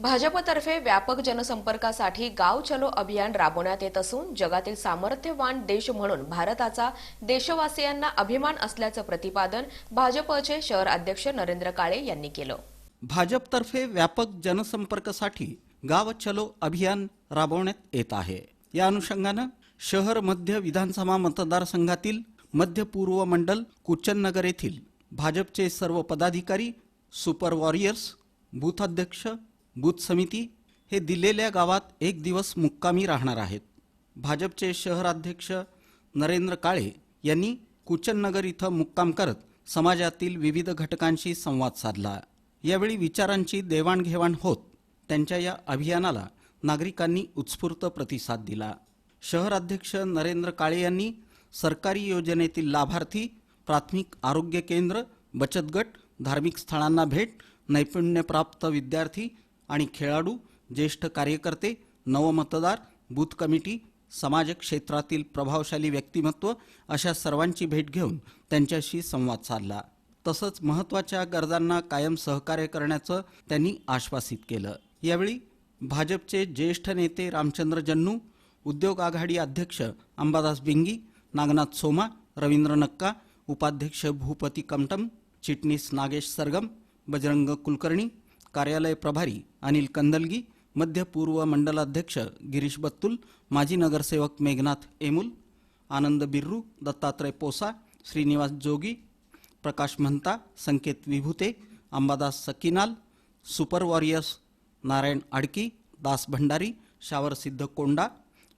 भाजपतर्फे व्यापक जनसंपर्कासाठी गाव चलो अभियान राबवण्यात येत असून जगातील सामर्थ्यवान देश म्हणून भारताचा देशवासियांना अभिमान असल्याचं प्रतिपादन भाजपचे शहर अध्यक्ष नरेंद्र काळे यांनी केलं. भाजपतर्फे व्यापक जनसंपर्कासाठी गाव चलो अभियान राबवण्यात येत आहे. या अनुषंगानं शहर मध्य विधानसभा मतदारसंघातील मध्य पूर्व मंडल कुचननगर येथील भाजपचे सर्व पदाधिकारी सुपर वॉरियर्स बूथ अध्यक्ष बूथ समिती हे दिलेल्या गावात एक दिवस मुक्कामी राहणार आहेत. भाजपचे शहराध्यक्ष नरेंद्र काळे यांनी कुचननगर इथं मुक्काम करत समाजातील विविध घटकांशी संवाद साधला. यावेळी विचारांची देवाणघेवाण होत त्यांच्या या अभियानाला नागरिकांनी उत्स्फूर्त प्रतिसाद दिला. शहराध्यक्ष नरेंद्र काळे यांनी सरकारी योजनेतील लाभार्थी प्राथमिक आरोग्य केंद्र बचत गट धार्मिक स्थळांना भेट नैपुण्यप्राप्त विद्यार्थी आणि खेळाडू ज्येष्ठ कार्यकर्ते नवमतदार बूथ कमिटी समाज क्षेत्रातील प्रभावशाली व्यक्तिमत्व अशा सर्वांची भेट घेऊन त्यांच्याशी संवाद साधला. तसंच महत्त्वाच्या गरजांना कायम सहकार्य करण्याचं त्यांनी आश्वासित केलं. यावेळी भाजपचे ज्येष्ठ नेते रामचंद्र जन्नू उद्योग आघाडी अध्यक्ष अंबादास बिंगी नागनाथ सोमा रवींद्र नक्का उपाध्यक्ष भूपती कमटम चिटणीस नागेश सरगम बजरंग कुलकर्णी कार्यालय प्रभारी अनिल कंदलगी मध्य पूर्व मंडलाध्यक्ष गिरीश बत्तुल माजी नगरसेवक मेघनाथ एमुल आनंद बिर्रू दत्तात्रय पोसा श्रीनिवास जोगी प्रकाश महंता संकेत विभूते अंबादास सकीनाल सुपर वॉरियर्स नारायण आडकी दास भंडारी शावरसिद्ध कोंडा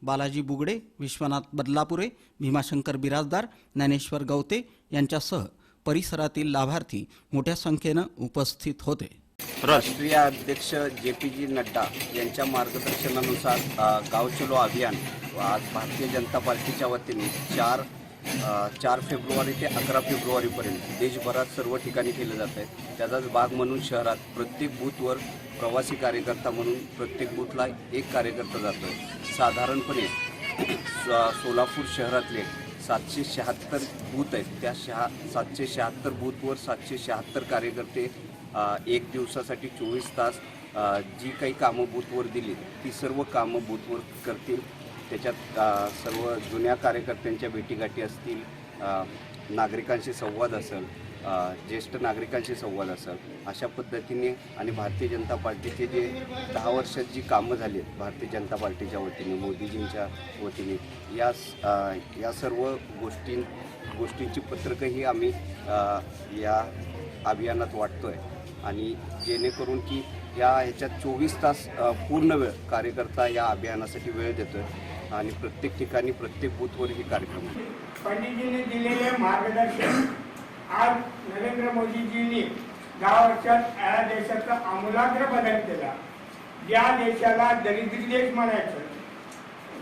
बालाजी बुगडे विश्वनाथ बदलापुरे भीमाशंकर बिराजदार ज्ञानेश्वर गवते यांच्यासह परिसरातील लाभार्थी मोठ्या संख्येनं उपस्थित होते. राष्ट्रीय अध्यक्ष जे पी जी नड्डा यांच्या मार्गदर्शनानुसार गाव चलो अभियान आज भारतीय जनता पार्टीच्या वतीने चार चार फेब्रुवारी ते अकरा फेब्रुवारीपर्यंत देशभरात सर्व ठिकाणी केलं जात आहे. त्याचाच भाग म्हणून शहरात प्रत्येक बूथवर प्रवासी कार्यकर्ता म्हणून प्रत्येक बूथला एक कार्यकर्ता जातो आहे. साधारणपणे स- सोलापूर शहरातले सातशे शहात्तर बूथ आहेत. त्या शहा सातशे शहात्तर बूथवर सातशे शहात्तर कार्यकर्ते एक दिवसासाठी चोवीस तास जी काही कामं बूथवर दिली ती सर्व कामं बूथवर करतील. त्याच्यात सर्व जुन्या कार्यकर्त्यांच्या भेटीगाठी असतील नागरिकांशी संवाद असेल ज्येष्ठ नागरिकांशी संवाद असेल अशा पद्धतीने आणि भारतीय जनता पार्टीचे जे दहा वर्षात जी कामं झाली आहेत भारतीय जनता पार्टीच्या वतीने मोदीजींच्या वतीने या या सर्व गोष्टी गोष्टींची पत्रकंही आम्ही या अभियानात वाटतो आहे आणि जेणेकरून की या ह्याच्यात चोवीस तास पूर्ण वेळ कार्यकर्ता या अभियानासाठी वेळ देतो आहे आणि प्रत्येक ठिकाणी प्रत्येक बूथवर हे कार्यक्रम आहे पंडितजींनी दिलेले मार्गदर्शन आज नरेंद्र मोदीजींनी दहा वर्षात या देशाचा आमूलाग्र बदल केला. ज्या देशाला दरिद्री देश म्हणायचं.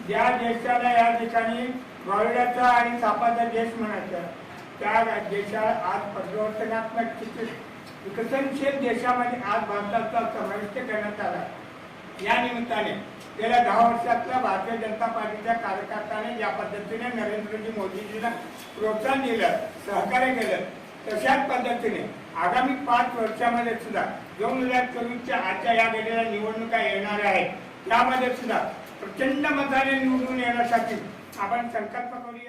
ज्या देशाला या ठिकाणी गॉर्ड्याचा आणि सापाचा देश म्हणायचं. त्या देशाला आज परिवर्तनात्मक विकसनशील देशामध्ये आज भारताचा समाविष्ट करण्यात आला या निमित्ताने गेल्या दहा वर्षातल्या भारतीय जनता पार्टीच्या कार्यकर्त्याने ज्या पद्धतीने नरेंद्रजी मोदीजींना प्रोत्साहन दिलं सहकार्य केलं तशाच पद्धतीने आगामी पाच वर्षामध्ये सुद्धा दोन हजार चोवीसच्या आजच्या या गेलेल्या निवडणुका येणाऱ्या आहेत. त्यामध्ये सुद्धा प्रचंड मताने निवडून येण्यासाठी आपण संकल्प करूया.